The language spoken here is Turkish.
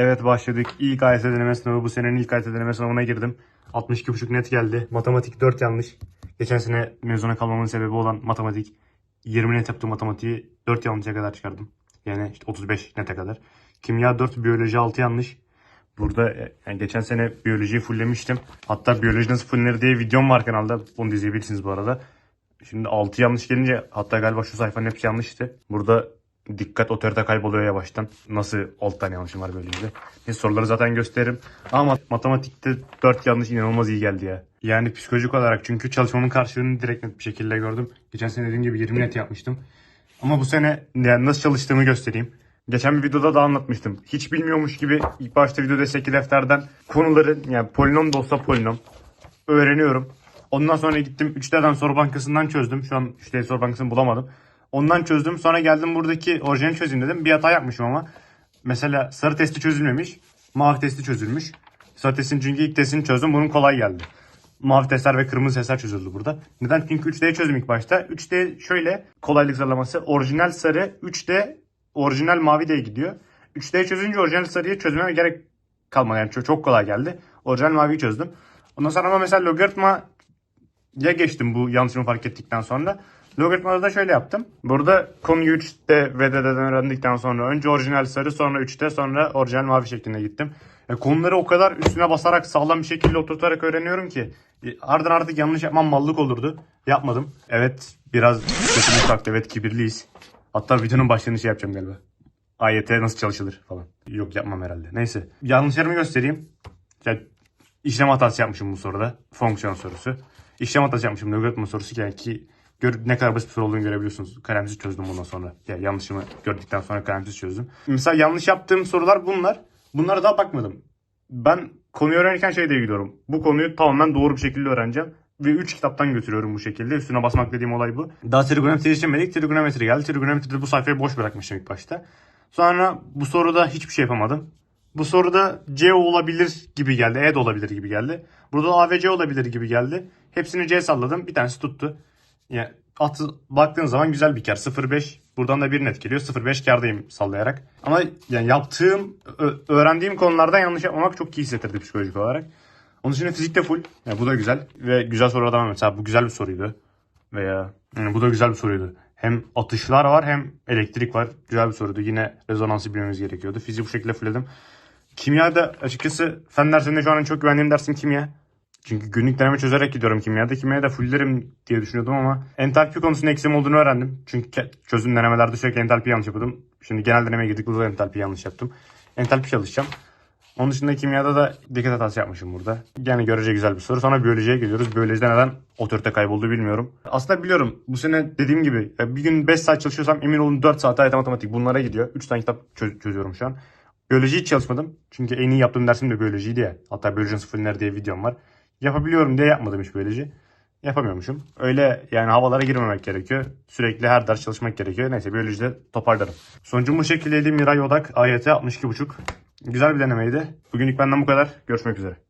Evet başladık. İlk AYT deneme sınavı. Bu senenin ilk AYT deneme sınavına girdim. 62,5 net geldi. Matematik 4 yanlış. Geçen sene mezuna kalmamın sebebi olan matematik. 20 net yaptığım matematiği 4 yanlışa kadar çıkardım. Yani işte 35 nete kadar. Kimya 4, biyoloji 6 yanlış. Burada e, yani geçen sene biyolojiyi fulllemiştim. Hatta biyoloji nasıl fullenir diye videom var kanalda. Onu da izleyebilirsiniz bu arada. Şimdi 6 yanlış gelince hatta galiba şu sayfanın hepsi yanlıştı. Burada dikkat otorite kayboluyor yavaştan. Nasıl 6 tane yanlışım var böylece. Neyse soruları zaten gösteririm. Ama matematikte 4 yanlış inanılmaz iyi geldi ya. Yani psikolojik olarak çünkü çalışmamın karşılığını direkt net bir şekilde gördüm. Geçen sene dediğim gibi 20 net yapmıştım. Ama bu sene yani nasıl çalıştığımı göstereyim. Geçen bir videoda da anlatmıştım. Hiç bilmiyormuş gibi ilk başta video destekli defterden konuları yani polinom da olsa polinom öğreniyorum. Ondan sonra gittim 3D'den soru bankasından çözdüm. Şu an 3D soru bankasını bulamadım. Ondan çözdüm. Sonra geldim buradaki orijinali çözeyim dedim. Bir hata yapmışım ama. Mesela sarı testi çözülmemiş. Mavi testi çözülmüş. Sarı testin çünkü ilk testini çözdüm. Bunun kolay geldi. Mavi testler ve kırmızı testler çözüldü burada. Neden? Çünkü 3D çözdüm ilk başta. 3D şöyle kolaylık sıralaması. Orijinal sarı 3D orijinal mavi diye gidiyor. 3D çözünce orijinal sarıyı çözmeme gerek kalmadı. Yani çok, çok kolay geldi. Orijinal maviyi çözdüm. Ondan sonra ama mesela logaritma ya geçtim bu yanlışımı fark ettikten sonra. Logaritmada da şöyle yaptım. Burada konuyu 3'te ve DD'den öğrendikten sonra önce orijinal sarı sonra 3'te sonra orijinal mavi şeklinde gittim. E, konuları o kadar üstüne basarak sağlam bir şekilde oturtarak öğreniyorum ki e, ardından artık yanlış yapmam mallık olurdu. Yapmadım. Evet biraz kötülük kalktı. Evet kibirliyiz. Hatta videonun başlığını şey yapacağım galiba. AYT nasıl çalışılır falan. Yok yapmam herhalde. Neyse. Yanlışlarımı göstereyim. Ya, işlem hatası yapmışım bu soruda. Fonksiyon sorusu. İşlem hatası yapmışım. Logaritma sorusu yani ki gör, ne kadar basit bir soru olduğunu görebiliyorsunuz. Kalemsiz çözdüm bundan sonra. Yani yanlışımı gördükten sonra kalemsiz çözdüm. Mesela yanlış yaptığım sorular bunlar. Bunlara daha bakmadım. Ben konuyu öğrenirken şey diye gidiyorum. Bu konuyu tamamen doğru bir şekilde öğreneceğim. Ve 3 kitaptan götürüyorum bu şekilde. Üstüne basmak dediğim olay bu. Daha trigonometri işlemedik. Trigonometri geldi. Trigonometride bu sayfayı boş bırakmıştım ilk başta. Sonra bu soruda hiçbir şey yapamadım. Bu soruda C olabilir gibi geldi. E de olabilir gibi geldi. Burada A ve C olabilir gibi geldi. Hepsini C salladım. Bir tanesi tuttu. Yani atı baktığın zaman güzel bir kar. 0.5 buradan da bir net geliyor. 0.5 kardayım sallayarak. Ama yani yaptığım, öğrendiğim konularda yanlış yapmamak çok iyi hissettirdi psikolojik olarak. Onun için fizikte full. Yani bu da güzel. Ve güzel sorulardan. Mesela bu güzel bir soruydu. Veya yani bu da güzel bir soruydu. Hem atışlar var hem elektrik var. Güzel bir soruydu. Yine rezonansı bilmemiz gerekiyordu. Fiziği bu şekilde fullledim. Kimyada açıkçası fen dersinde şu an en çok güvendiğim dersim kimya. Çünkü günlük deneme çözerek gidiyorum kimyada. Kimyada fullerim diye düşünüyordum ama entalpi konusunda eksiğim olduğunu öğrendim. Çünkü çözüm denemelerde sürekli entalpi yanlış yapıyordum. Şimdi genel denemeye girdik burada da entalpi yanlış yaptım. Entalpi çalışacağım. Onun dışında kimyada da dikkat hatası yapmışım burada. Yani görece güzel bir soru. Sonra biyolojiye geliyoruz. Biyolojide neden otorite kayboldu bilmiyorum. Aslında biliyorum. Bu sene dediğim gibi bir gün 5 saat çalışıyorsam emin olun 4 saat ayet matematik bunlara gidiyor. 3 tane kitap çö- çözüyorum şu an. Biyoloji hiç çalışmadım. Çünkü en iyi yaptığım dersim de biyolojiydi ya. Hatta biyolojinin sıfırlar diye videom var. Yapabiliyorum diye yapmadım hiç biyoloji. Yapamıyormuşum. Öyle yani havalara girmemek gerekiyor. Sürekli her ders çalışmak gerekiyor. Neyse biyolojide toparlarım. Sonucum bu şekildeydi. Miray Odak AYT 62.5. Güzel bir denemeydi. Bugünlük benden bu kadar. Görüşmek üzere.